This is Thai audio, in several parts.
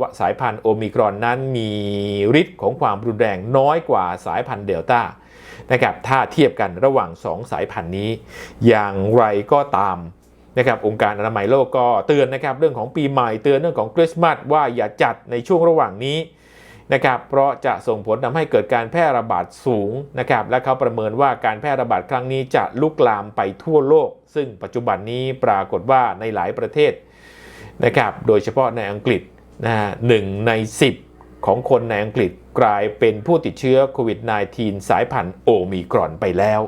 ว่าสายพันธุ์โอมิครอนนั้นมีฤทธิ์ของความรุนแรงน้อยกว่าสายพันธุ์เดลต้านะครับถ้าเทียบกันระหว่าง 2 สายพันธุ์นี้ อย่างไรก็ตามนะครับองค์การอนามัยโลกก็เตือนนะครับเรื่องของปีใหม่เตือนเรื่องของคริสต์มาสว่าอย่าจัดในช่วงระหว่างนี้นะครับเพราะจะส่งผลทำให้เกิดการแพร่ระบาดสูงนะครับและเขาประเมินว่าการแพร่ระบาดครั้งนี้จะลุกลามไปทั่วโลก ซึ่งปัจจุบันนี้ปรากฏว่าในหลายประเทศนะครับโดยเฉพาะในอังกฤษ นะหนึ่งใน 10 ของคนในอังกฤษกลายเป็นผู้ติดเชื้อโควิด -19 สายพันธุ์โอมิครอนไปแล้ว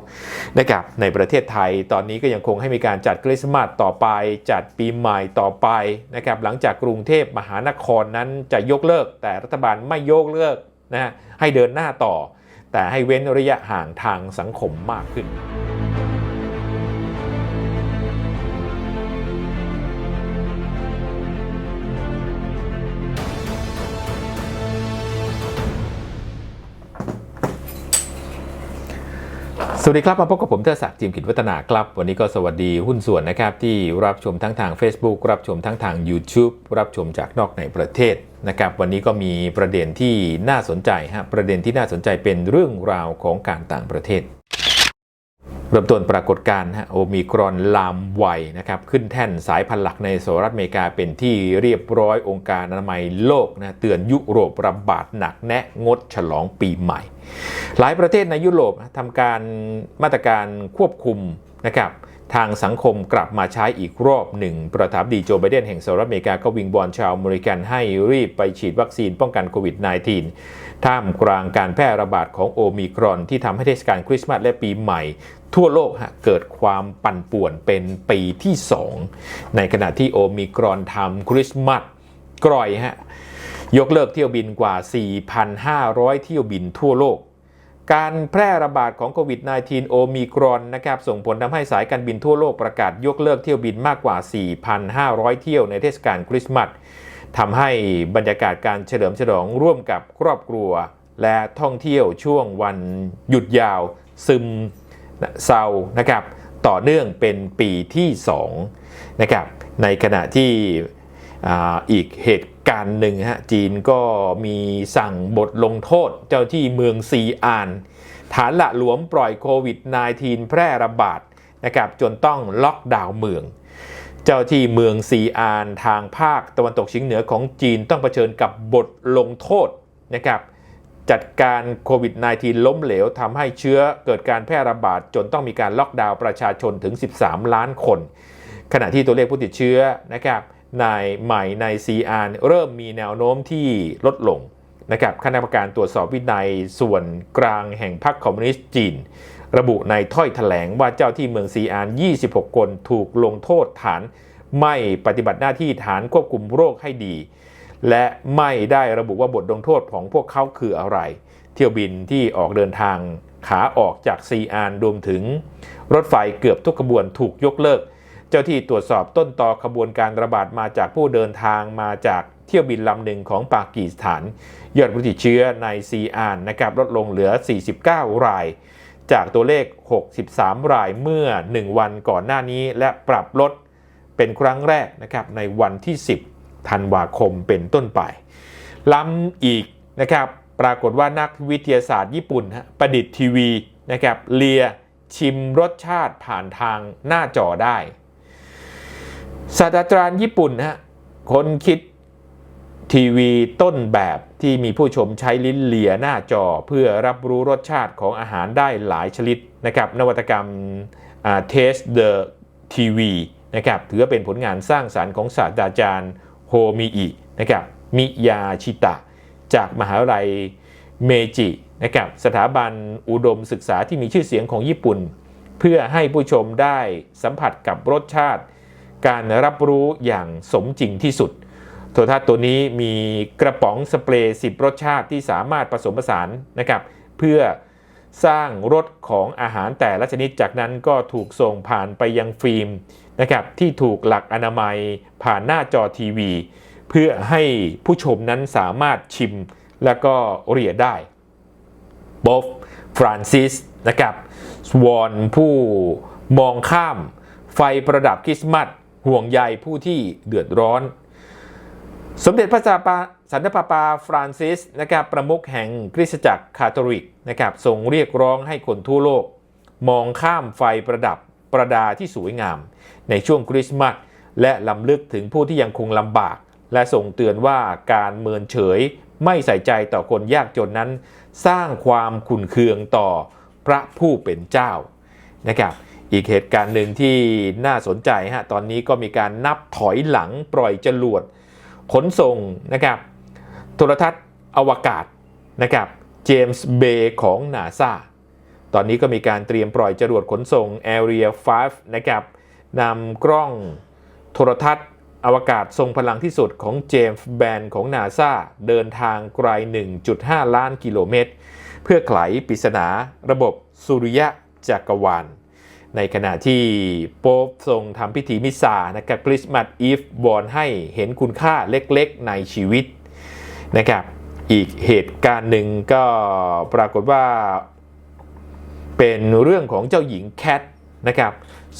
นะครับในประเทศไทยตอนนี้ก็ยังคงให้มีการจัดคริสต์มาสต่อไป จัดปีใหม่ต่อไปนะครับหลังจากกรุงเทพมหานครนั้นจะยกเลิก แต่รัฐบาลไม่ยกเลิกนะฮะให้เดินหน้าต่อ แต่ให้เว้นระยะห่างทางสังคมมากขึ้น วัสดีครับ มาพบกับผมเทอศักดิ์จิมกิจวัฒนาครับ วันนี้ก็สวัสดีหุ้นส่วนนะครับที่รับชมทั้งทาง Facebook รับชมทั้งทาง YouTube รับชมจากนอกในประเทศนะครับวันนี้ก็มีประเด็นที่น่าสนใจฮะประเด็นที่น่าสนใจเป็นเรื่องราวของการต่างประเทศ เริ่มต้นปรากฏการณ์ฮะโอมิครอนลามไวนะครับขึ้นแท่นสายพันธุ์หลักในสหรัฐอเมริกาเป็นที่เรียบร้อยองค์การอนามัยโลกนะเตือนยุโรประบาดหนักแนะงดฉลองปีใหม่ หลายประเทศในยุโรปทำการมาตรการควบคุมนะครับ ทางสังคมกลับมาใช้อีกรอบหนึ่ง ประธานดีโจไบเดนแห่งสหรัฐอเมริกาก็วิงบอลชาวอเมริกันให้รีบไปฉีดวัคซีนป้องกันโควิด -19 ท่ามกลางการแพร่ระบาดของโอมิครอน ที่ทำให้เทศกาลคริสต์มาสและปีใหม่ ทั่วโลกเกิดความปั่นป่วนเป็นปีที่ 2 ในขณะที่โอมิครอนทำคริสต์มาสกร่อยฮะยกเลิกเที่ยวบินกว่า 4,500 เที่ยวบินทั่วโลก การแพร่ระบาดของโควิด -19 โอมิครอนนะครับส่งผลทำให้สายการบินทั่วโลกประกาศยกเลิกเที่ยวบินมากกว่า 4,500 เที่ยวในเทศกาลคริสต์มาสทำให้บรรยากาศการเฉลิมฉลองร่วมกับครอบครัว และท่องเที่ยวช่วงวันหยุดยาว ซึมเศร้านะครับต่อเนื่องเป็นปีที่2นะครับในขณะที่ออีกเหตุ การหนึ่งฮะจีนก็มีสั่งบทลงโทษเจ้าที่เมืองซีอาน ฐานละหลวมปล่อยโควิด -19 แพร่ระบาดนะครับจนต้องล็อกดาวน์เมือง เจ้าที่เมืองซีอานทางภาคตะวันตกเฉียงเหนือของจีนต้องเผชิญกับบทลงโทษนะครับจัดการโควิด -19 ล้มเหลวทำให้เชื้อเกิดการแพร่ระบาดจนต้องมีการล็อกดาวน์ประชาชนถึง 13 ล้านคน ขณะที่ตัวเลขผู้ติดเชื้อนะครับ ในใหม่ในซีอานเริ่มมีแนวโน้มที่ลดลงนะครับคณะกรรมการตรวจสอบวินัยส่วนกลางแห่งพรรคคอมมิวนิสต์จีน ระบุในถ้อยถแถลงว่าเจ้าที่เมืองซีอาน 26 คนถูกลงโทษฐาน ไม่ปฏิบัติหน้าที่ฐานควบคุมโรคให้ดี และไม่ได้ระบุว่าบทลงโทษของพวกเขาคืออะไร เที่ยวบินที่ออกเดินทางขาออกจากซีอานรวมถึง รถไฟเกือบทุกขบวนถูกยกเลิก เจ้าที่ตรวจสอบต้นตอขบวนการระบาดมาจากผู้เดินทางมาจากเที่ยวบินลำหนึ่งของปากีสถาน ยอดผู้ติดเชื้อในซีอานนะครับลดลงเหลือ 49 ราย จากตัวเลข 63 รายเมื่อ 1 วันก่อนหน้านี้และปรับลดเป็นครั้งแรกนะครับในวันที่ 10 ธันวาคมเป็นต้นไป ล้ำอีกนะครับปรากฏว่านักวิทยาศาสตร์ญี่ปุ่นประดิษฐ์ทีวีนะครับเลียชิมรสชาติผ่านทางหน้าจอได้ ศาสตราจารย์ญี่ปุ่นฮะคนคิดทีวีต้นแบบที่มีผู้ชมใช้ลิ้นเลียหน้าจอเพื่อรับรู้รสชาติของอาหารได้หลายชนิดนะครับ นวัตกรรม Taste the TV นะครับถือว่าเป็นผลงานสร้างสารรค์ของศาสตราจารย์โฮมิอินะครับมิยาชิตะ จากมหาวิทยาลัยเมจินะครับสถาบันอุดมศึกษาที่มีชื่อเสียงของญี่ปุ่น เพื่อให้ผู้ชมได้สัมผัสกับรสชาติ การรับรู้อย่างสมจริงที่สุด โทรทัศน์ตัวนี้มีกระป๋องสเปรย์10 รสชาติที่สามารถผสมผสานนะครับเพื่อสร้างรสของอาหารแต่ละชนิดจากนั้นก็ถูกส่งผ่านไปยังฟิล์มนะครับที่ถูกหลักอนามัยผ่านหน้าจอทีวี เพื่อให้ผู้ชมนั้นสามารถชิมแล้วก็เรียได้บอฟฟรานซิสนะครับสวอนผู้มองข้ามไฟประดับคริสต์มาส ห่วงใยผู้ที่เดือดร้อน สมเด็จพระสันตะปาสันตะปาปาฟรานซิสนะครับประมุขแห่งคริสตจักรคาทอลิกนะครับทรงเรียกร้องให้คนทั่วโลก มองข้ามไฟประดับประดาที่สวยงาม ในช่วงคริสต์มาสและลำลึกถึงผู้ที่ยังคงลำบาก และส่งเตือนว่าการเมินเฉยไม่ใส่ใจต่อคนยากจนนั้น สร้างความขุ่นเคืองต่อพระผู้เป็นเจ้านะครับ อีกเหตุการณ์หนึ่งที่น่าสนใจฮะตอนนี้ก็มีการนับถอยหลังปล่อยจรวดขนส่งนะครับโทรทัศน์อวกาศนะครับเจมส์เบย์ของนาซาตอนนี้ก็มีการเตรียมปล่อยจรวดขนส่ง Area 5 นะครับนำกล้องโทรทัศน์อวกาศทรงพลังที่สุดของเจมส์แบนของนาซาเดินทางไกล 1.5 ล้านกิโลเมตร เพื่อไขปริศนาระบบสุริยะจักรวาล ในขณะที่โป๊ปทรงทำพิธีมิสซานะครับคริสต์มาสอีฟวอนให้เห็นคุณค่าเล็กๆในชีวิตนะครับ อีกเหตุการณ์หนึ่งก็ปรากฏว่าเป็นเรื่องของเจ้าหญิงแคทนะครับ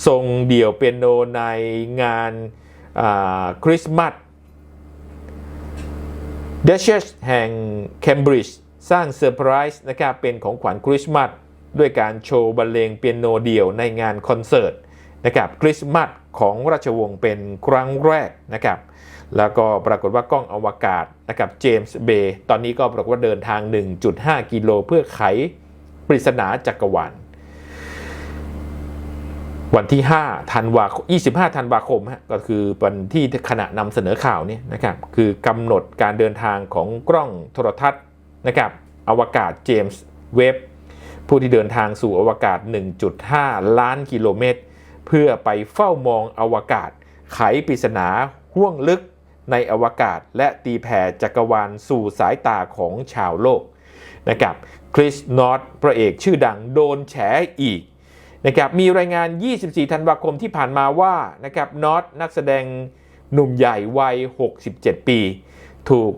ทรงเดี่ยวเปียโนในงานคริสต์มาสเดชเชสแห่งเคมบริดจ์สร้างเซอร์ไพรส์นะครับเป็นของขวัญคริสต์มาส ด้วยการโชว์บรรเลงเปียโนเดี่ยวในงานคอนเสิร์ตนะครับคริสต์มาสของราชวงศ์เป็นครั้งแรกนะครับแล้วก็ปรากฏว่ากล้องอวกาศนะครับเจมส์เบย์ตอนนี้ก็ปรากฏว่าเดินทาง 1.5 กิโลเพื่อไขปริศนาจักรวาลวันที่5ธันวาคม25ธันวาคมฮะก็คือวันที่ขณะนำเสนอข่าวเนี่ยนะครับคือกำหนดการเดินทางของกล้องโทรทัศน์นะครับอวกาศเจมส์เว็บ ผู้ที่เดินทางสู่อวกาศ 1.5 ล้านกิโลเมตร เพื่อไปเฝ้ามองอวกาศ ไขปริศนาห่วงลึกในอวกาศ และตีแผ่จักรวาลสู่สายตาของชาวโลกนะครับคริสนอตพระเอกชื่อดังโดนแฉอีกนะครับมีรายงาน 24 ธันวาคมที่ผ่านมาว่านะครับนอตนักแสดงหนุ่มใหญ่วัย 67 ปี ถูก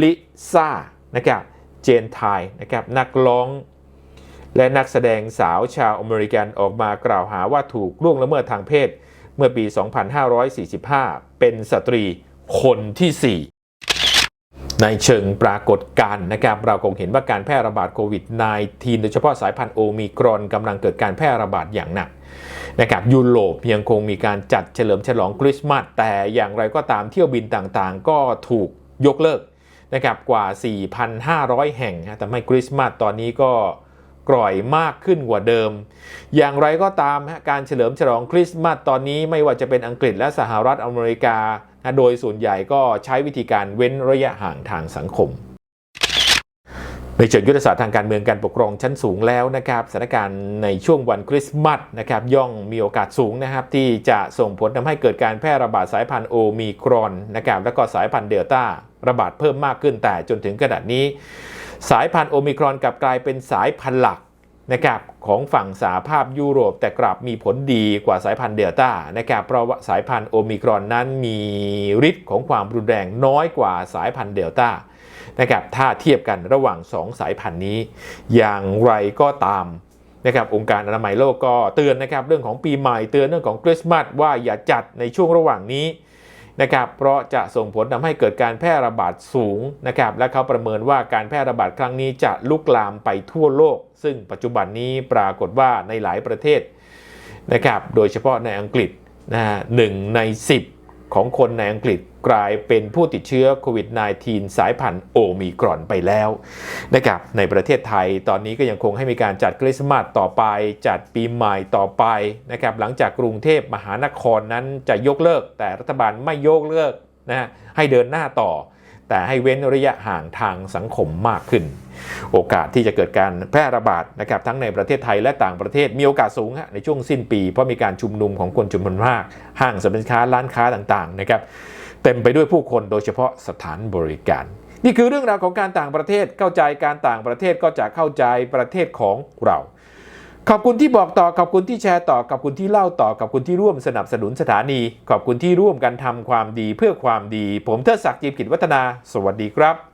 ลิซ่านะครับเจนไทยนะครับนักร้อง และนักแสดงสาวชาวอเมริกันออกมากล่าวหาว่าถูกล่วงละเมิดทางเพศ เมื่อปี 2545 เป็นสตรีคนที่ 4ในเชิงปรากฏการณ์นะครับ เราคงเห็นว่าการแพร่ระบาดโควิด -19 โดยเฉพาะสายพันธุ์โอมิครอนกำลังเกิดการแพร่ระบาดอย่างหนักนะครับยุโรปยังคงมีการจัดเฉลิมฉลองคริสต์มาสแต่อย่างไรก็ตามเที่ยวบินต่างๆ ก็ถูกยกเลิกนะครับกว่า 4,500 แห่งทำให้คริสต์มาสตอนนี้ก็ กร่อยมากขึ้นกว่าเดิม อย่างไรก็ตามการเฉลิมฉลองคริสต์มาสตอนนี้ไม่ว่าจะเป็นอังกฤษและสหรัฐอเมริกา โดยส่วนใหญ่ก็ใช้วิธีการเว้นระยะห่างทางสังคมในเชิงยุทธศาสตร์ทางการเมืองการปกครองชั้นสูงแล้วนะครับสถานการณ์ในช่วงวันคริสต์มาสนะครับย่อมมีโอกาสสูงนะครับที่จะส่งผลทำให้เกิดการแพร่ระบาดสายพันธุ์โอมีครอนนะครับแล้วก็สายพันธุ์เดลต้าระบาดเพิ่มมากขึ้นแต่จนถึงขนาดนี้ สายพันธุ์โอมิครอนกลับกลายเป็นสายพันธุ์หลักนะครับของฝั่งสหภาพยุโรปแต่กลับมีผลดีกว่าสายพันธุ์เดลต้านะครับเพราะว่าสายพันธุ์โอมิครอนนั้นมีฤทธิ์ของความรุนแรงน้อยกว่าสายพันธุ์เดลต้านะครับถ้าเทียบกันระหว่าง 2 สายพันธุ์นี้ อย่างไรก็ตามนะครับองค์การอนามัยโลกก็เตือนนะครับเรื่องของปีใหม่เตือนเรื่องของคริสต์มาสว่าอย่าจัดในช่วงระหว่างนี้ นะครับเพราะจะส่งผลทำให้เกิดการแพร่ระบาดสูงนะครับและเขาประเมินว่าการแพร่ระบาดครั้งนี้จะลุกลามไปทั่วโลก ซึ่งปัจจุบันนี้ปรากฏว่าในหลายประเทศนะครับโดยเฉพาะในอังกฤษนะฮะหนึ่งใน 10 ของคนในอังกฤษกลายเป็นผู้ติดเชื้อโควิด -19 สายพันธุ์โอมิครอนไปแล้วนะครับในประเทศไทยตอนนี้ก็ยังคงให้มีการจัดคริสต์มาสต่อไป จัดปีใหม่ต่อไปนะครับหลังจากกรุงเทพมหานครนั้นจะยกเลิก แต่รัฐบาลไม่ยกเลิกนะฮะให้เดินหน้าต่อ แต่ให้เว้นระยะห่างทางสังคมมากขึ้น โอกาสที่จะเกิดการแพร่ระบาดนะครับทั้งในประเทศไทยและต่างประเทศมีโอกาสสูงในช่วงสิ้นปี เพราะมีการชุมนุมของคนจำนวนมาก ห้างสรรพสินค้าร้านค้าต่างๆนะครับเต็มไปด้วยผู้คนโดยเฉพาะสถานบริการ นี่คือเรื่องราวของการต่างประเทศเข้าใจการต่างประเทศก็จะเข้าใจประเทศของเราขอบคุณที่บอกต่อ ขอบคุณที่แชร์ต่อ ขอบคุณที่เล่าต่อ ขอบคุณที่ร่วมสนับสนุนสถานี ขอบคุณที่ร่วมกันทำความดีเพื่อความดี ผมเทิดศักดิ์จิมกิจวัฒนา สวัสดีครับ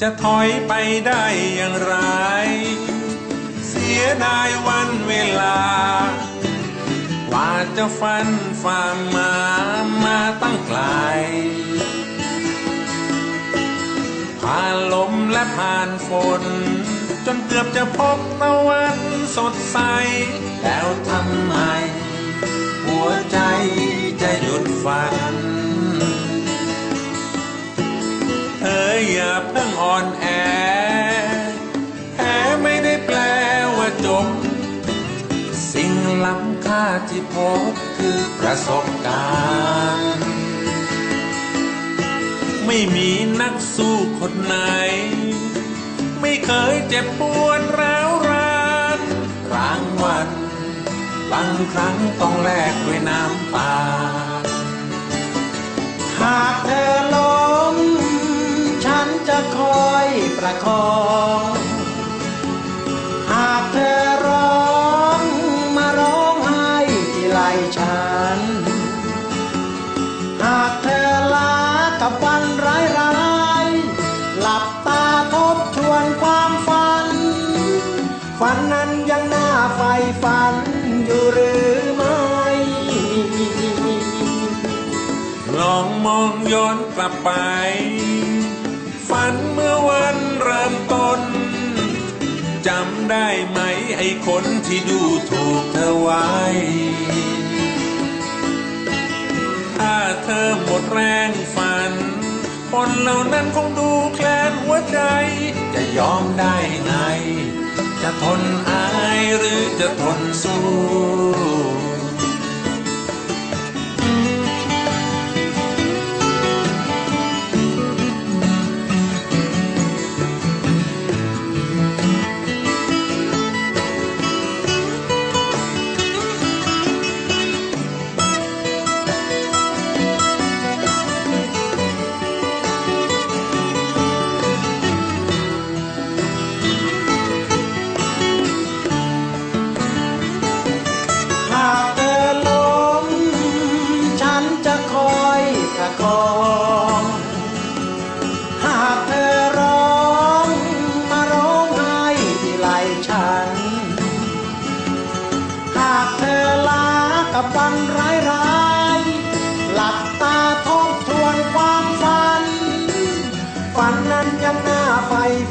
จะถอยไปได้อย่างไร เสียดายวันเวลากว่าจะฟันฝ่ามามาตั้งไกล ผ่านลมและผ่านฝน จนเกือบจะพบตะวันสดใส แล้วทำไม ประสบการณ์ ไม่มีนักสู้คนไหน ไม่เคยเจ็บปวดร้าวรานรางวัลบางครั้งต้องแลกด้วยน้ำตา หากเธอล้ม ฉันจะคอยประคอง ฝันนั้นยังน่าใฝ่ฝันอยู่หรือไม่ ลองมองย้อนกลับไป ฝันเมื่อวันเริ่มต้นจำได้ไหมไอ้คนที่ดูถูกเธอไว้ ถ้าเธอหมดแรงฝัน คนเหล่านั้นคงดูแคลนหัวใจ จะยอมได้ไง จะทนอายหรือจะทนสู้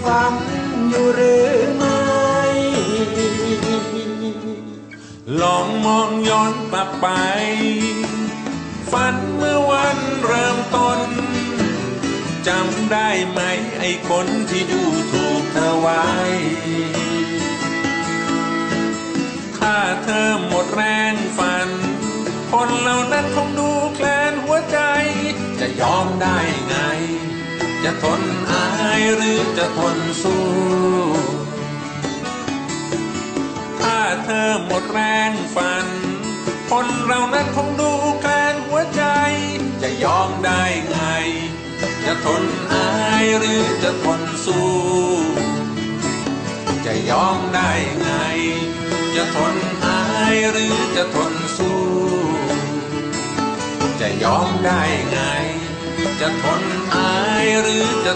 ฝันอยู่หรือไม่ ลองมองย้อนกลับไป ฝันเมื่อวันเริ่มต้นจำได้ไหมไอ้คนที่ดูถูกเธอไว้ ถ้าเธอหมดแรงฝัน คนเหล่านั้นคงดูแคลนหัวใจ จะยอมได้ไง จะทนอายหรือจะทนสู้ ถ้าเธอหมดแรงฝัน คนเรานั้นคงดูแคลนหัวใจ จะยอมได้ไง จะทนอายหรือจะทนสู้ จะยอมได้ไง จะทนอายหรือจะทนสู้ จะยอมได้ไง จะทนอาย หรือจ